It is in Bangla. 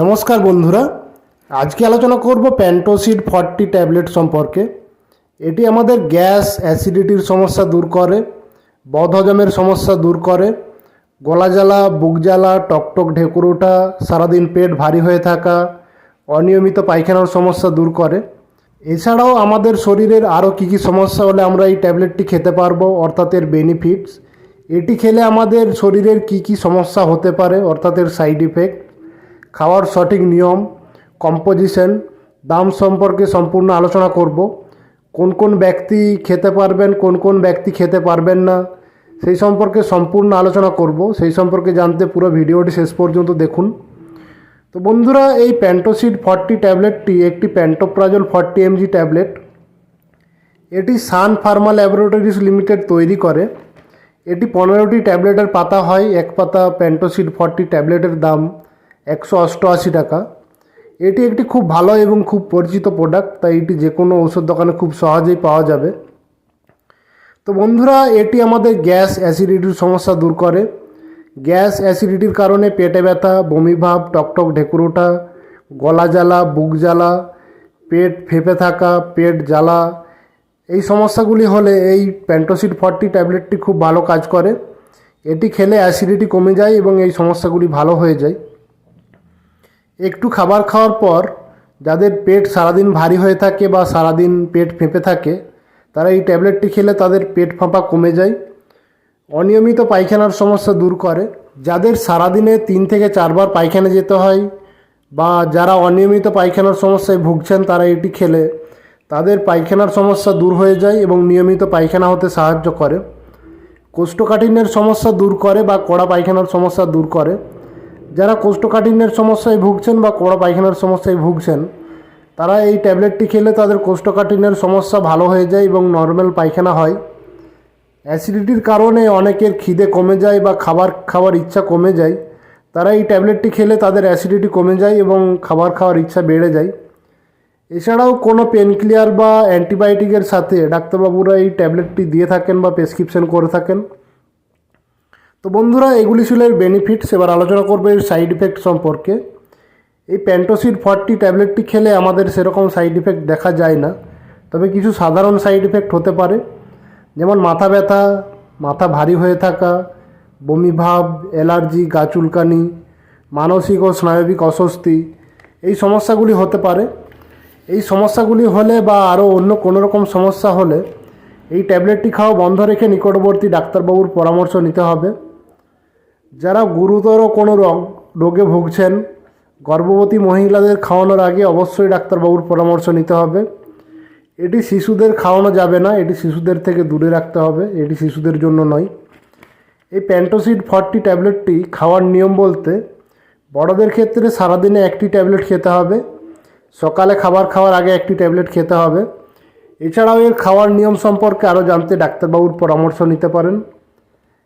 নমস্কার বন্ধুরা, আজকে আলোচনা করব প্যান্টোসিড ফর্টি ট্যাবলেট সম্পর্কে। এটি আমাদের গ্যাস অ্যাসিডিটির সমস্যা দূর করে, বদহজমের সমস্যা দূর করে, গলা জ্বালা, বুক জ্বালা টকটক ঢেকুর ওঠা, সারাদিন পেট ভারী হয়ে থাকা, অনিয়মিত পায়খানার সমস্যা দূর করে। এছাড়াও আমাদের শরীরের আরও কী কী সমস্যা হলে আমরা এই ট্যাবলেটটি খেতে পারব, অর্থাৎ এর বেনিফিটস এটি খেলে আমাদের শরীরের কী কী সমস্যা হতে পারে, অর্থাৎ এর সাইড ইফেক্ট খাওয়ার সঠিক নিয়ম কম্পোজিশন দাম সম্পর্কে সম্পূর্ণ আলোচনা করব। কোন কোন ব্যক্তি খেতে পারবেন, কোন কোন ব্যক্তি খেতে পারবেন না, সেই সম্পর্কে সম্পূর্ণ আলোচনা করব। সেই সম্পর্কে জানতে পুরো ভিডিওটি শেষ পর্যন্ত দেখুন। তো বন্ধুরা, এই প্যান্টোসিড ফর্টি ট্যাবলেটটি একটি প্যান্টোপ্রাজল ফর্টি এমজি ট্যাবলেট। এটি সান ফার্মা ল্যাবরেটরিজ লিমিটেড তৈরি করে। এটি পনেরোটি ট্যাবলেটের পাতা হয়, এক পাতা প্যান্টোসিড ফর্টি ট্যাবলেটের দাম। একশো অষ্টআশি টাকা। এটি একটি খুব ভালো এবং খুব পরিচিত প্রোডাক্ট তাই এটি যে কোনো ওষুধ দোকানে খুব সহজেই পাওয়া যাবে। তো বন্ধুরা, এটি আমাদের গ্যাস অ্যাসিডিটির সমস্যা দূর করে। গ্যাস অ্যাসিডিটির কারণে পেটে ব্যথা বমিভাব টকটক ঢেকুর ওঠা, গলা জ্বালা, বুক জ্বালা, পেট ফেপে থাকা, পেট জ্বালা, এই সমস্যাগুলি হলে এই প্যান্টোসিড ফর্টি ট্যাবলেটটি খুব ভালো কাজ করে। এটি খেলে অ্যাসিডিটি কমে যায় এবং এই সমস্যাগুলি ভালো হয়ে যায়। একটু খাবার খাওয়ার পর যাদের পেট সারাদিন ভারী হয়ে থাকে বা সারাদিন পেট ফেঁপে থাকে, তারা এই ট্যাবলেটটি খেলে তাদের পেট ফাঁপা কমে যায়। অনিয়মিত পায়খানার সমস্যা দূর করে। যাদের সারাদিনে তিন থেকে চারবার পায়খানা যেতে হয় বা যারা অনিয়মিত পায়খানার সমস্যায় ভুগছেন, তারা এটি খেলে। তাদের পায়খানার সমস্যা দূর হয়ে যায় এবং নিয়মিত পায়খানা হতে সাহায্য করে। কোষ্ঠকাঠিন্যের সমস্যা দূর করে বা কড়া পায়খানার সমস্যা দূর করে। যারা কোষ্ঠকাঠিন্যের সমস্যায় ভুগছেন বা কড়া পায়খানার সমস্যায় ভুগছেন, তারা এই ট্যাবলেটটি খেলে তাদের কোষ্ঠকাঠিন্যের সমস্যা ভালো হয়ে যায় এবং নর্মাল পায়খানা হয়। অ্যাসিডিটির কারণে অনেকের খিদে কমে যায় বা খাবার খাওয়ার ইচ্ছা কমে যায়। তারা এই ট্যাবলেটটি খেলে তাদের অ্যাসিডিটি কমে যায় এবং খাবার খাওয়ার ইচ্ছা বেড়ে যায়। এছাড়াও কোনো পেন ক্লিয়ার বা অ্যান্টিবায়োটিকের সাথে ডাক্তারবাবুরা এই ট্যাবলেটটি দিয়ে থাকেন বা প্রেসক্রিপশন করে থাকেন। তো বন্ধুরা, এগুলি ছিল এর বেনিফিটস এবার আলোচনা করব এর সাইড ইফেক্ট সম্পর্কে। এই প্যান্টোসিড ফর্টি ট্যাবলেটটি খেলে আমাদের সেরকম সাইড ইফেক্ট দেখা যায় না। তবে কিছু সাধারণ সাইড ইফেক্ট হতে পারে। যেমন মাথা ব্যথা, মাথা ভারী হয়ে থাকা, বমি ভাব অ্যালার্জি গা চুলকানি, মানসিক ও স্নায়বিক অস্বস্তি, এই সমস্যাগুলি হতে পারে। এই সমস্যাগুলি হলে বা আরও অন্য কোনো রকম সমস্যা হলে এই ট্যাবলেটটি খাওয়া বন্ধ রেখে নিকটবর্তী ডাক্তারবাবুর পরামর্শ নিতে হবে। যারা গুরুতর কোনো রোগ রোগে ভুগছেন, গর্ভবতী মহিলাদের খাওয়ানোর আগে অবশ্যই ডাক্তারবাবুর পরামর্শ নিতে হবে। এটি শিশুদের খাওয়ানো যাবে না, এটি শিশুদের থেকে দূরে রাখতে হবে, এটি শিশুদের জন্য নয়। এই প্যান্টোসিড ফর্টি ট্যাবলেটটি খাওয়ার নিয়ম বলতে, বড়দের ক্ষেত্রে সারাদিনে একটি ট্যাবলেট খেতে হবে, সকালে খাবার খাওয়ার আগে একটি ট্যাবলেট খেতে হবে। এছাড়াও এর খাওয়ার নিয়ম সম্পর্কে আরও জানতে ডাক্তারবাবুর পরামর্শ নিতে পারেন।